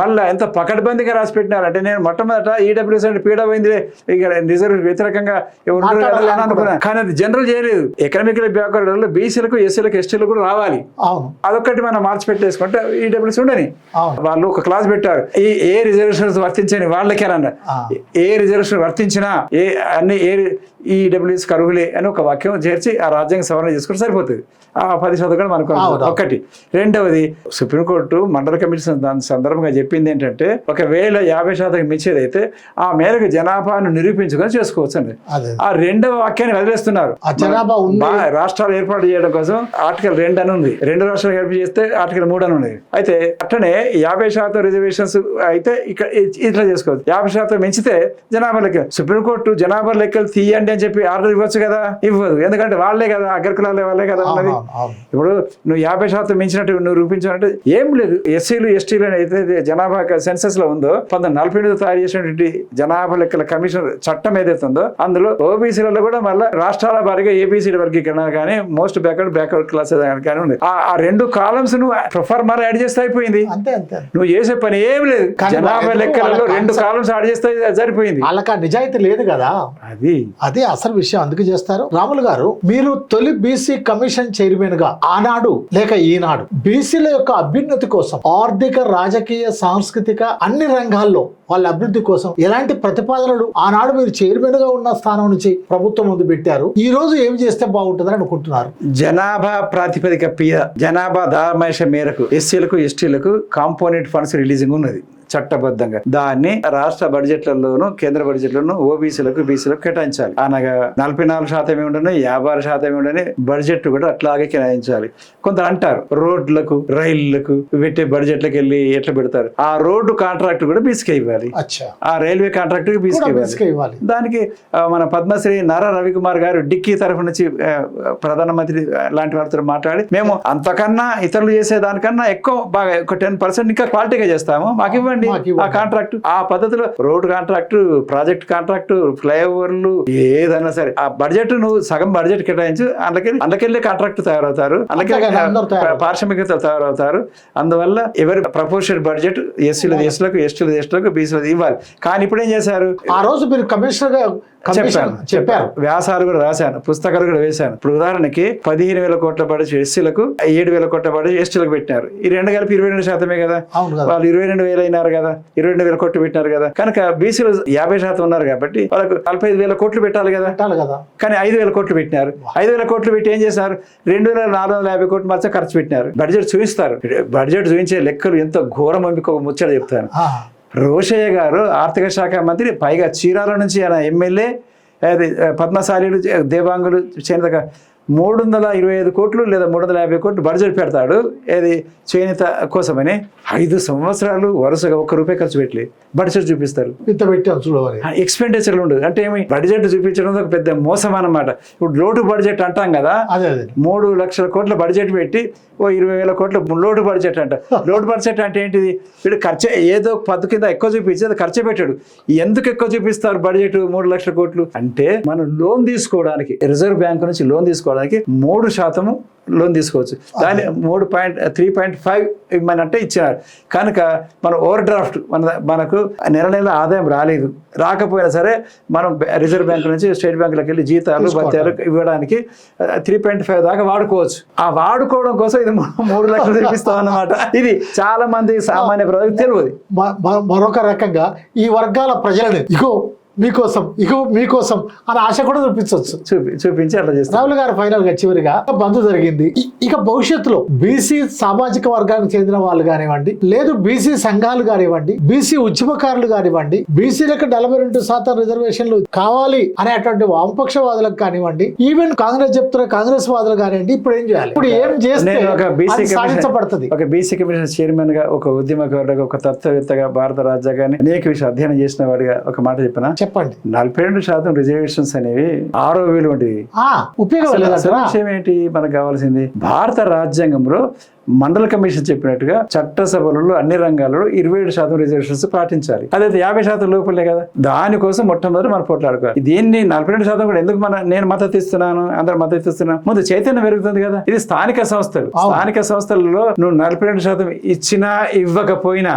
మళ్ళా ఎంత పకడ్బందీగా రాసి పెట్టినారు? అంటే నేను మొట్టమొదట ఈడబ్ల్యూఎస్ అంటే పీడ పోయింది ఇక రిజర్వ్ వ్యతిరేకంగా ఎవరు అనుకున్నాను. కానీ అది జనరల్ చేయలేదు. ఎకనామికల్ బ్యాక్వర్డ్ బీసీలకు ఎస్సీలకు ఎస్టీలకు కూడా రావాలి. అవును. అదొక్కటి మనం మార్చి పెట్టేసుకుంటే ఈడబ్ల్యూఎస్ ఉండని. అవును. వాళ్ళు ఒక క్లాస్ పెట్టారు. ఈ ఏ రిజర్వేషన్స్ వర్తించని వాళ్ళకేనన్న. ఏ రిజర్వేషన్ వర్తించినా ఏ అన్ని ఏ ఈ డబ్ల్యూఎస్ కరువులే అని ఒక వాక్యం చేర్చి ఆ రాజ్యాంగ సవరణ చేసుకుంటే సరిపోతుంది. ఆ పది శాతం కూడా మనకు. ఒకటి. రెండవది సుప్రీంకోర్టు మండల కమిషన్ దాని సందర్భంగా చెప్పింది ఏంటంటే ఒకవేళ యాభై శాతం మించేది అయితే ఆ మేరకు జనాభాను నిరూపించుకొని చేసుకోవచ్చు అండి ఆ రెండవ వాక్యాన్ని వదిలేస్తున్నారు. రాష్ట్రాలు ఏర్పాటు చేయడం కోసం ఆర్టికల్ రెండు అని ఉంది. రెండు రాష్ట్రాలు ఏర్పాటు చేస్తే ఆర్టికల్ మూడు అని ఉంది. అయితే అట్లనే యాభై శాతం రిజర్వేషన్స్ అయితే ఇక్కడ ఇట్లా చేసుకోవచ్చు. యాభై శాతం పెంచితే జనాభా లెక్క. సుప్రీంకోర్టు జనాభా లెక్కలు తీయండి అని చెప్పి ఆర్డర్ ఇవ్వచ్చు కదా? ఇవ్వదు. ఎందుకంటే వాళ్ళే కదా అగ్రకులాలే వాళ్ళే కదా అవును. ఇప్పుడు నువ్వు యాభై శాతం మించినట్టు నువ్వు రూపించాలంటే ఏం లేదు. ఎస్సీలు ఎస్టీలు అయితే జనాభా సెన్సస్లో ఉందో పంతొమ్మిది నలభై ఎనిమిది తయారు చేసినటువంటి జనాభా లెక్కల కమిషన్ చట్టం ఏదైతే ఉందో అందులో ఓబీసీలలో కూడా మళ్ళీ రాష్ట్రాల వారిగా ఏబీసీల వర్గీకరణ కానీ మోస్ట్ బ్యాక్వర్డ్ బ్యాక్వర్డ్ క్లాస్ కానీ ఉంది ఆ ఆ రెండు కాలమ్స్ నువ్వు ప్రొఫార్మర్ యాడ్ చేస్తే అయిపోయింది. అంతే అంతే. నువ్వు చేసే పని ఏం లేదు. జనాభా లెక్కలలో రెండు కాలమ్స్ యాడ్ చేస్తే సరిపోయింది. వాళ్ళకి ఆ నిజాయితీ లేదు కదా? అది. అదే అసలు విషయం అందుకు చేస్తారు. రాములు గారు మీరు తొలి బీసీ కమిషన్ చైర్మన్గా ఆనాడు లేక ఈనాడు బీసీల యొక్క అభ్యున్నతి కోసం ఆర్థిక రాజకీయ సాంస్కృతిక అన్ని రంగాల్లో వాళ్ళ అభివృద్ధి కోసం ఎలాంటి ప్రతిపాదనలు ఆనాడు మీరు చైర్మన్గా ఉన్న స్థానం నుంచి ప్రభుత్వం ముందు పెట్టారు? ఈ రోజు ఏం చేస్తే బాగుంటుందని అనుకుంటున్నారు? జనాభా ప్రాతిపదిక మీద జనాభా దామేష మేరకు ఎస్సీలకు ఎస్టీలకు కాంపోనెంట్ ఫండ్స్ రిలీజింగ్ ఉన్నది. చట్టబద్ధంగా. దాన్ని రాష్ట్ర బడ్జెట్లలోను కేంద్ర బడ్జెట్లను ఓబీసీలకు బీసీలకు కేటాయించాలి. అనగా నలభై నాలుగు శాతం ఉండని యాభై ఆరు శాతం ఉండని బడ్జెట్ కూడా అట్లాగే కేటాయించాలి. కొంత అంటారు రోడ్లకు రైళ్ళకు పెట్టే బడ్జెట్లకు వెళ్ళి ఎట్లా పెడతారు? ఆ రోడ్డు కాంట్రాక్ట్ కూడా బీసీకే ఇవ్వాలి. ఆ రైల్వే కాంట్రాక్ట్ బీసీకే ఇవ్వాలి. దానికి మన పద్మశ్రీ నారా రవికుమార్ గారు డిక్కీ తరఫు నుంచి ప్రధానమంత్రి లాంటి వారితో మాట్లాడి మేము అంతకన్నా ఇతరులు చేసే దానికన్నా ఎక్కువ బాగా ఒక టెన్ పర్సెంట్ ఇంకా క్వాలిటీగా చేస్తాము మాకు ఇవ్వండి. ఇవ్వండి. ఆ కాంట్రాక్ట్ ఆ పద్ధతిలో రోడ్ కాంట్రాక్ట్ ప్రాజెక్ట్ కాంట్రాక్ట్ ఫ్లైఓవర్లు ఏదైనా సరే. ఆ బడ్జెట్ నువ్వు సగం బడ్జెట్ కేటాయించు అందుకెళ్ళి అందుకెళ్ళి కాంట్రాక్ట్ తయారవుతారు. అందుకే. పారిశ్రామికతలు తయారవుతారు. అందువల్ల ఎవరి ప్రపోర్షన్ బడ్జెట్ ఎస్సీలు ఎస్టీలకు ఎస్టీలు ఎస్టీలకు బీసీలకు ఇవ్వాలి. కానీ ఇప్పుడు ఏం చేశారు? ఆ రోజు మీరు కమిషనర్గా చెప్పాను చెప్పారు. వ్యాసాలు కూడా రాశాను పుస్తకాలు కూడా వేశాను. ఇప్పుడు ఉదాహరణకి పదిహేను వేల కోట్ల బడ్జెట్ ఎస్సీలకు ఏడు వేల కోట్ల బడ్జెట్ ఎస్టీలకు పెట్టినారు. ఈ రెండు కలిపి ఇరవై రెండు శాతమే కదా? వాళ్ళు ఇరవై రెండు వేలు అయినారు కదా? ఇరవై రెండు వేల కోట్లు పెట్టినారు కదా? కనుక బీసీలు యాభై శాతం ఉన్నారు కాబట్టి వాళ్ళకు నలభై ఐదు వేల కోట్లు పెట్టాలి కదా? కదా. కానీ ఐదు వేల కోట్లు పెట్టినారు. ఐదు వేల కోట్లు పెట్టి ఏం చేశారు? రెండు వేల నాలుగు వందల యాభై కోట్లు మాత్రం ఖర్చు పెట్టినారు. బడ్జెట్ చూపిస్తారు. బడ్జెట్ చూపించే లెక్కలు ఎంతో ఘోరం ఒక ముచ్చట చెప్తాను. రోషయ్య గారు ఆర్థిక శాఖ మంత్రి పైగా చీరాల నుంచి ఆయన ఎమ్మెల్యే అది పద్మశాలీలు దేవాంగులు చేనేత మూడు వందల ఇరవై ఐదు కోట్లు లేదా మూడు వందల యాభై కోట్లు బడ్జెట్ పెడతాడు. ఏది? చేనేత కోసమని. ఐదు సంవత్సరాలు వరుసగా ఒక్క రూపాయి ఖర్చు పెట్టలే. బడ్జెట్ చూపిస్తారు. ఇంత పెట్టాం చూడవని ఎక్స్పెండిచర్ ఉండదు. అంటే ఏమి? బడ్జెట్ చూపించడం ఒక పెద్ద మోసం అన్నమాట ఇప్పుడు లోటు బడ్జెట్ అంటాం కదా. మూడు లక్షల కోట్ల బడ్జెట్ పెట్టి ఓ ఇరవై వేల కోట్ల లోటు బడ్జెట్ అంట. లోటు బడ్జెట్ అంటే ఏంటిది? వీడు ఖర్చు ఏదో పద్దు కింద ఎక్కువ చూపించి అది ఖర్చు పెట్టాడు. ఎందుకు ఎక్కువ చూపిస్తారు బడ్జెట్? మూడు లక్షల కోట్లు. అంటే మనం లోన్ తీసుకోవడానికి రిజర్వ్ బ్యాంక్ నుంచి లోన్ తీసుకోవడానికి మూడు శాతము లోన్ తీసుకోవచ్చు. దాని మూడు పాయింట్ త్రీ పాయింట్ ఫైవ్ ఇవ్వమనంటే ఇచ్చినారు కనుక మన ఓవర్ డ్రాఫ్ట్ మన మనకు నెల నెల ఆదాయం రాలేదు. రాకపోయినా సరే మనం రిజర్వ్ బ్యాంక్ నుంచి స్టేట్ బ్యాంకులకు వెళ్ళి జీతాలు భత్యాలు ఇవ్వడానికి త్రీ పాయింట్ ఫైవ్ దాకా వాడుకోవచ్చు. ఆ వాడుకోవడం కోసం ఇది మనం మూడు లక్షలు చూపిస్తాం అన్నమాట. ఇది చాలా మంది సామాన్య ప్రజలకు తెలియదు. మరొక రకంగా ఈ వర్గాల ప్రజలని ఇగో మీకోసం ఇగో మీకోసం అని ఆశ కూడా చూపించవచ్చు. చూపి చూపించి అట్లా చేస్తాం. రాహుల్ గారు ఫైనల్గా చివరిగా బంద్ జరిగింది. ఇక భవిష్యత్తులో బీసీ సామాజిక వర్గానికి చెందిన వాళ్ళు కానివ్వండి లేదు బీసీ సంఘాలు కానివ్వండి బీసీ ఉద్యమకారులు కానివ్వండి బీసీలకు నలభై రెండు శాతం రిజర్వేషన్లు కావాలి అనేటువంటి వామపక్షవాదులకు కానివ్వండి ఈవెన్ కాంగ్రెస్ చెప్తున్న కాంగ్రెస్ వాదులు కానివ్వండి ఇప్పుడు ఏం చేయాలి? ఇప్పుడు ఏం చేస్తే ఒక బీసీ సాధించబడుతుంది. ఒక బీసీ కమిషన్ చైర్మన్గా ఒక ఉద్యమకారుడుగా ఒక తత్వవేత్తగా భారత రాజ్యాంగాన్ని అనేక విషయాలు అధ్యయనం చేసిన వాడిగా ఒక మాట చెప్పిన? చెప్పండి. నలభై రెండు శాతం రిజర్వేషన్స్ అనేవి ఆరో వేలు వంటివి ఉపయోగం ఏంటి? మనకు కావాల్సింది భారత రాజ్యాంగంలో మండల కమిషన్ చెప్పినట్టుగా చట్టసభలలో అన్ని రంగాలలో ఇరవై ఏడు శాతం రిజర్వేషన్స్ పాటించాలి. అదైతే యాభై శాతం లోపలే కదా. దానికోసం మొట్టమొదటి మనం పోట్లాడుకోవాలి. దీన్ని నలభై రెండు శాతం కూడా ఎందుకు మన నేను మద్దతు ఇస్తున్నాను అందరు మద్దతు ఇస్తున్నాను ముందు చైతన్యం పెరుగుతుంది కదా. ఇది స్థానిక సంస్థలు. స్థానిక సంస్థలలో నువ్వు నలభై రెండు శాతం ఇచ్చినా ఇవ్వకపోయినా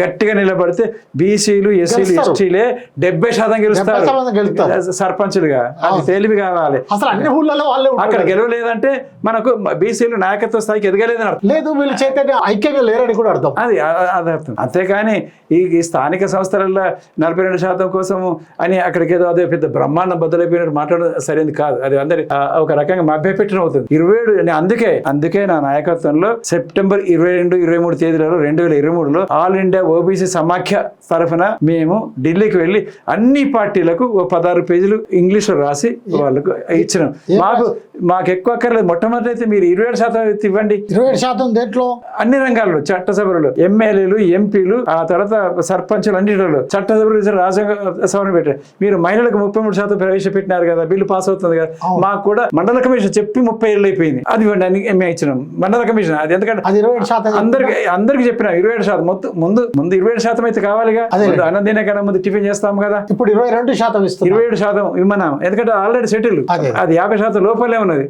గట్టిగా నిలబడితే బీసీలు ఎస్సీలు. ఎస్టీలే డెబ్బై శాతం గెలుస్తారు. సర్పంచులుగా. అది తెలివి కావాలి. అసలు అన్ని ఊళ్ళలో వాళ్ళే అక్కడ గెలవలేదంటే మనకు బీసీలు నాయకత్వ స్థాయికి ఎదగలేదని అర్థం. లేదు వీళ్ళు చైతన్యం ఐక్యంగా లేరని కూడా అర్థం. అది అది అర్థం. అంతేకాని ఈ స్థానిక సంస్థలలో నలభై రెండు శాతం కోసము అని అక్కడికి ఏదో అదే పెద్ద బ్రహ్మాండం బదులైపోయినట్టు మాట్లాడడం సరైనది కాదు. అది అందరి ఒక రకంగా మభ్యపెట్టడం అవుతుంది. ఇరవై ఏడు అందుకే అందుకే నా నాయకత్వంలో సెప్టెంబర్ ఇరవై రెండు ఇరవై మూడు తేదీలలో రెండు వేల ఇరవై మూడులో ఆల్ ఇండియా ఓబీసీ సమాఖ్య తరఫున మేము ఢిల్లీకి వెళ్ళి అన్ని పార్టీలకు ఓ పదహారు పేజీలు ఇంగ్లీష్లో రాసి వాళ్ళకు ఇచ్చినాం. మాకు మాకు ఎక్కువ అక్కర్లేదు. మొట్టమొదటి అయితే మీరు ఇరవై ఏడు శాతం ఇవ్వండి. ఇరవై శాతం దేంట్లో? అన్ని రంగాల్లో చట్టసభలలో ఎమ్మెల్యేలు ఎంపీలు ఆ తర్వాత సర్పంచులు అన్నిటిలో చట్టసభలు రాజ్యాంగ సభను పెట్టారు. మీరు మహిళలకు ముప్పై మూడు శాతం ప్రవేశపెట్టినారు కదా బిల్లు పాస్ అవుతుంది కదా. మాకు కూడా మండల కమిషన్ చెప్పి ముప్పై ఏళ్ళు అయిపోయింది. అది మేము ఇచ్చినాం. మండల కమిషన్ అది ఎందుకంటే అది ఇరవై ఏడు శాతం అందరికి అందరికి చెప్పిన ఇరవై ఏడు శాతం. మొత్తం ముందు ముందు ఇరవై ఏడు శాతం అయితే కావాలిగా. ముందు అన్నం తినే కన్నా ముందు టిఫిన్ చేస్తాం కదా. ఇప్పుడు ఇరవై రెండు శాతం ఇస్తున్నారు ఇరవై ఏడు శాతం ఇమ్మన్నాం. ఎందుకంటే ఆల్రెడీ సెటిల్ అదే. యాభై శాతం లోపలే ఉన్నది.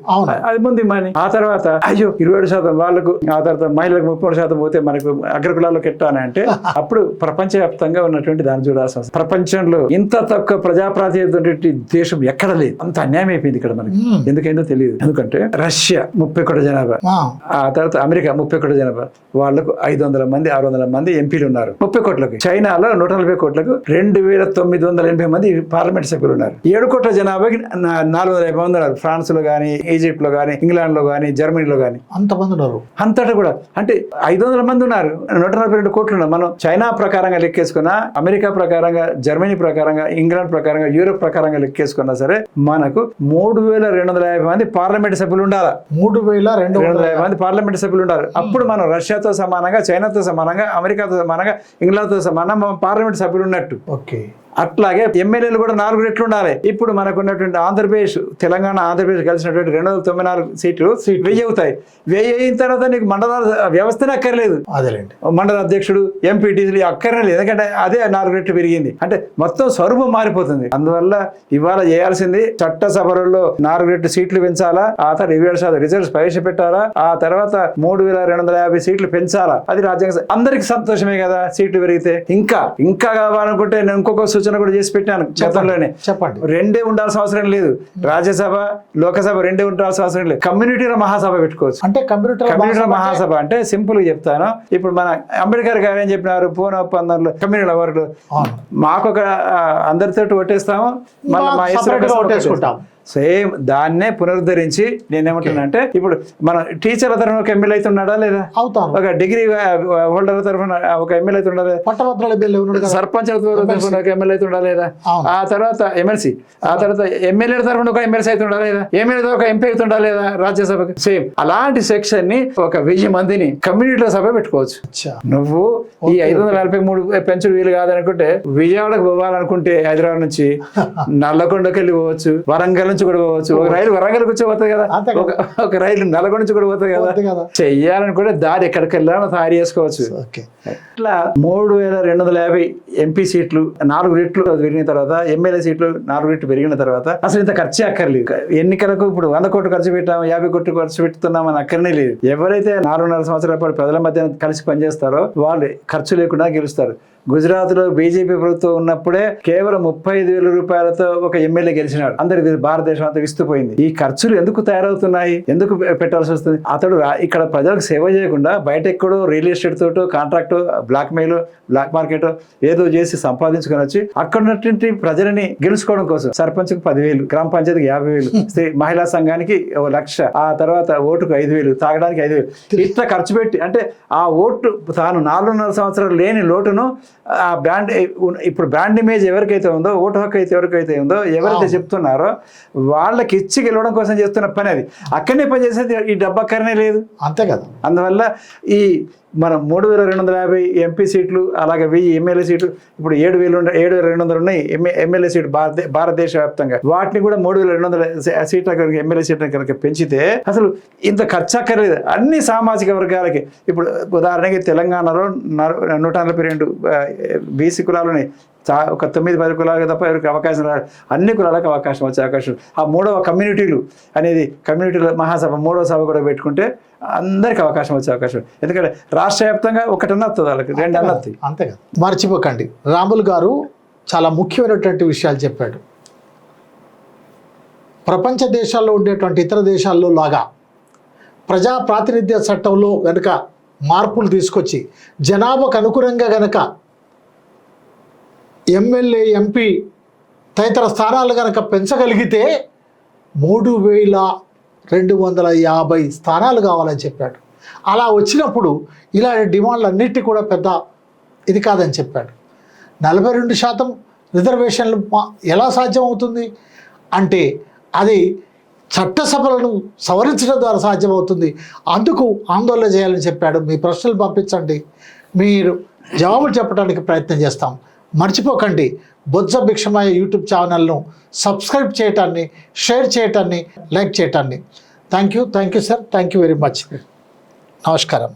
అది ముందు ఇమ్మని. ఆ తర్వాత అయ్యో ఇరవై ఏడు శాతం వాళ్ళకు ఆ తర్వాత మహిళలకు ముప్పై మూడు శాతం పోతే మనకు అగ్రకులాలకు ఎట్టాని అంటే అప్పుడు ప్రపంచవ్యాప్తంగా ఉన్నటువంటి దాన్ని చూడాల్సిన. ప్రపంచంలో ఇంత తక్కువ ప్రజాప్రాతినిధ్యం దేశం ఎక్కడ లేదు. అంత అన్యాయం అయిపోయింది ఇక్కడ మనకి. ఎందుకైందో తెలియదు. ఎందుకంటే రష్యా ముప్పై కోట్ల జనాభా. ఆ, తర్వాత అమెరికా ముప్పై కోట్ల జనాభా. వాళ్ళకు ఐదు వందల మంది ఆరు వందల మంది ఎంపీలు ఉన్నారు. ముప్పై కోట్లకి. చైనాలో నూట నలభై కోట్లకు రెండు వేల తొమ్మిది వందల ఎనభై మంది పార్లమెంట్ సభ్యులు ఉన్నారు. ఏడు కోట్ల జనాభాకి నాలుగు వందల యాభై మంది ఉన్నారు. ఫ్రాన్స్లో కానీ ఈజిప్ట్లో కానీ ఇంగ్లాండ్లో కానీ జర్మనీలో కానీ అంతమంది ఉన్నారు. అంతటా కూడా అంటే ఐదు వందల మంది ఉన్నారు నూట నలభై రెండు కోట్లు ఉన్నారు. మనం చైనా ప్రకారంగా లెక్కేసుకున్నా అమెరికా ప్రకారంగా జర్మనీ ప్రకారంగా ఇంగ్లాండ్ ప్రకారంగా యూరోప్ ప్రకారంగా లెక్కేసుకున్నా సరే మనకు మూడు వేల రెండు వందల యాభై మంది పార్లమెంట్ సభ్యులు ఉండాలి? మూడు వేల రెండు వందల యాభై మంది పార్లమెంట్ సభ్యులు ఉండాలి. అప్పుడు మనం రష్యాతో సమానంగా చైనాతో సమానంగా అమెరికాతో సమానంగా ఇంగ్లాండ్తో సమానంగా మనం పార్లమెంట్ సభ్యులు ఉన్నట్టు. ఓకే. అట్లాగే ఎమ్మెల్యేలు కూడా నాలుగు రెట్లు ఉండాలి. ఇప్పుడు మనకు ఉన్నటువంటి ఆంధ్రప్రదేశ్ తెలంగాణ ఆంధ్రప్రదేశ్ కలిసినటువంటి రెండు వందల తొంభై నాలుగు సీట్లు వెయ్యి అవుతాయి. వెయ్యి అయిన తర్వాత నీకు మండలాల వ్యవస్థనే అక్కర్లేదు. అదేలేండి. మండల అధ్యక్షుడు ఎంపీటీసీలు అక్కరనే లేదు ఎందుకంటే అదే నాలుగు రెట్లు పెరిగింది. అంటే మొత్తం స్వరూపం మారిపోతుంది. అందువల్ల ఇవాళ చేయాల్సింది చట్టసభలలో నాలుగు రెట్లు సీట్లు పెంచాలా? ఆ తర్వాత ఇరవై ఏడు శాతం రిజర్వ్స్ ప్రవేశపెట్టాలా ఆ తర్వాత మూడు వేల రెండు వందల యాభై సీట్లు పెంచాలా? అది రాజ్యాంగ అందరికి సంతోషమే కదా సీట్లు పెరిగితే. ఇంకా ఇంకా కావాలనుకుంటే నేను ఇంకొక సూచన కూడా చేసి పెట్టాను గతంలోనే చెప్పండి. రెండే ఉండాల్సిన అవసరం లేదు. రాజ్యసభ లోకసభ రెండే ఉండాల్సిన అవసరం లేదు. కమ్యూనిటీల మహాసభ పెట్టుకోవచ్చు. అంటే కంప్యూటర్ కమ్యూనిటీ మహాసభ అంటే సింపుల్గా చెప్తాను. ఇప్పుడు మన అంబేద్కర్ గారు ఏం చెప్పినారు? పూన ఒప్పందంలో కమ్యూనిటీ మాకు ఒక ఆ, అందరితో ఒట్టేస్తాము మళ్ళీ మా సేమ్ దాన్నే పునరుద్ధరించి నేనేమంటున్నానంటే ఇప్పుడు మన టీచర్ల తరఫున ఒక ఎమ్మెల్యే అయితే ఉన్నాడా లేదా? అవుతాను. ఒక డిగ్రీ హోల్డర్ తరఫున ఒక ఎమ్మెల్యే ఉన్నాడు కదా. సర్పంచ్ తరఫున ఒక ఎమ్మెల్యే అయితే ఉండాలి లేదా. ఆ తర్వాత ఎమ్మెల్సీ ఆ తర్వాత ఎమ్మెల్యే తరఫున ఒక ఎమ్మెల్సీ అయితే ఉండాలి లేదా? ఎమ్మెల్యే ఒక ఎంపీ అయితే ఉండాలి లేదా రాజ్యసభకి? సేమ్. అలాంటి సెక్షన్ని ఒక వెయ్యి మందిని కమ్యూనిటీల సభ పెట్టుకోవచ్చు. నువ్వు ఈ ఐదు వందల నలభై మూడు పెంచుడు వీలు కాదనుకుంటే విజయవాడకు పోవాలనుకుంటే హైదరాబాద్ నుంచి నల్లకొండకి వెళ్ళి పోవచ్చు వరంగల్ నుంచి కూడా పోవచ్చు. ఒక రైలు వరంగల్ నుంచి పోతుంది కదా. ఒక రైలు నల్లగొండ నుంచి కూడా పోతుంది కదా. అంతే కదా. చెయ్యాలనుకుంటే దారి ఎక్కడికి వెళ్ళాలో తయారు చేసుకోవచ్చు. ఇట్లా మూడు వేల రెండు వందల యాభై ఎంపీ సీట్లు నాలుగు రెట్లు పెరిగిన తర్వాత ఎమ్మెల్యే సీట్లు నాలుగు రెట్లు పెరిగిన తర్వాత అసలు ఇంత ఖర్చే అక్కర్లేదు. ఎన్నికలకు ఇప్పుడు వంద కోట్లు ఖర్చు పెట్టాము యాభై కోట్లు ఖర్చు పెడుతున్నాం అని అక్కడనే లేదు. ఎవరైతే నాలుగున్నర సంవత్సరాల పాటు ప్రజల మధ్య కలిసి పనిచేస్తారో వాళ్ళు ఖర్చు లేకుండా గెలుస్తారు. గుజరాత్లో బీజేపీ ప్రభుత్వం ఉన్నప్పుడే కేవలం ముప్పై ఐదు వేల రూపాయలతో ఒక ఎమ్మెల్యే గెలిచినాడు. అందరి భారతదేశం అంతా విస్తుపోయింది. ఈ ఖర్చులు ఎందుకు తయారవుతున్నాయి? ఎందుకు పెట్టాల్సి వస్తుంది? అతడు ఇక్కడ ప్రజలకు సేవ చేయకుండా బయట ఎక్కడో రియల్ ఎస్టేట్ తోటో contract blackmail black market ఏదో చేసి సంపాదించుకొని వచ్చి అక్కడ ఉన్నటువంటి ప్రజలని గెలుచుకోవడం కోసం సర్పంచ్కి పదివేలు గ్రామ పంచాయతీకి యాభై వేలు మహిళా సంఘానికి ఓ లక్ష ఆ తర్వాత ఓటుకు ఐదు వేలు తాగడానికి ఐదు వేలు. ఇట్లా ఖర్చు పెట్టి అంటే ఆ ఓటు తాను నాలుగున్నర సంవత్సరాలు లేని లోటును ఆ బ్రాండ్ ఇప్పుడు బ్రాండ్ ఇమేజ్ ఎవరికైతే ఉందో ఓటు హక్కు అయితే ఎవరికైతే ఉందో ఎవరైతే చెప్తున్నారో వాళ్ళకి ఇచ్చి గెలవడం కోసం చేస్తున్న పని అది. అక్కడనే పని చేసేది ఈ డబ్బక్కరనే లేదు. అంతే కదా. అందువల్ల ఈ మనం మూడు వేల రెండు వందల యాభై ఎంపీ సీట్లు అలాగే వెయ్యి ఎమ్మెల్యే సీట్లు ఇప్పుడు ఏడు వేలు ఏడు వేల రెండు వందలు ఉన్నాయి ఎమ్మెల్యే సీట్లు భారత భారతదేశ వ్యాప్తంగా వాటిని కూడా మూడు వేల రెండు వందల సీట్ల కనుక ఎమ్మెల్యే సీట్ల కనుక పెంచితే అసలు ఇంత ఖర్చు అక్కర్లేదు అన్ని సామాజిక వర్గాలకి. ఇప్పుడు ఉదాహరణకి తెలంగాణలో నూట నలభై రెండు బీసీ కులాలు ఉన్నాయి. చా- ఒక తొమ్మిది పది కులాలకు తప్ప ఎవరికి అవకాశం రాదు అన్ని కులాలకు అవకాశం వచ్చే అవకాశం ఆ మూడవ కమ్యూనిటీలు అనేది కమ్యూనిటీల మహాసభ మూడవ సభ కూడా పెట్టుకుంటే అందరికి అవకాశం వచ్చే అవకాశం. ఎందుకంటే రాష్ట్ర వ్యాప్తంగా ఒకటి వస్తుంది వాళ్ళకి రెండు అన్న వస్తాయి అంతే కదా. మర్చిపోకండి. రాములు గారు చాలా ముఖ్యమైనటువంటి విషయాలు చెప్పాడు. ప్రపంచ దేశాల్లో ఉండేటువంటి ఇతర దేశాల్లో లాగా ప్రజా ప్రాతినిధ్య చట్టంలో గనుక మార్పులు తీసుకొచ్చి జనాభాకు అనుగుణంగా గనక ఎమ్మెల్యే ఎంపీ తదితర స్థానాలు కనుక పెంచగలిగితే మూడు వేల రెండు వందల యాభై స్థానాలు కావాలని చెప్పాడు. అలా వచ్చినప్పుడు ఇలాంటి డిమాండ్లు అన్నిటి కూడా పెద్ద ఇది కాదని చెప్పాడు. నలభై రెండు శాతం రిజర్వేషన్లు ఎలా సాధ్యం అవుతుంది అంటే అది చట్టసభలను సవరించడం ద్వారా సాధ్యమవుతుంది. అందుకు ఆందోళన చేయాలని చెప్పాడు. మీ ప్రశ్నలు పంపించండి. మీరు జవాబులు చెప్పడానికి ప్రయత్నం చేస్తాం. మర్చిపోకండి. బొజ్జ భిక్షమయ్య యూట్యూబ్ ఛానల్ను సబ్స్క్రైబ్ చేయటాన్ని షేర్ చేయటాన్ని like చేయటాన్ని. Thank you thank you sir. Thank you very much. నమస్కారం.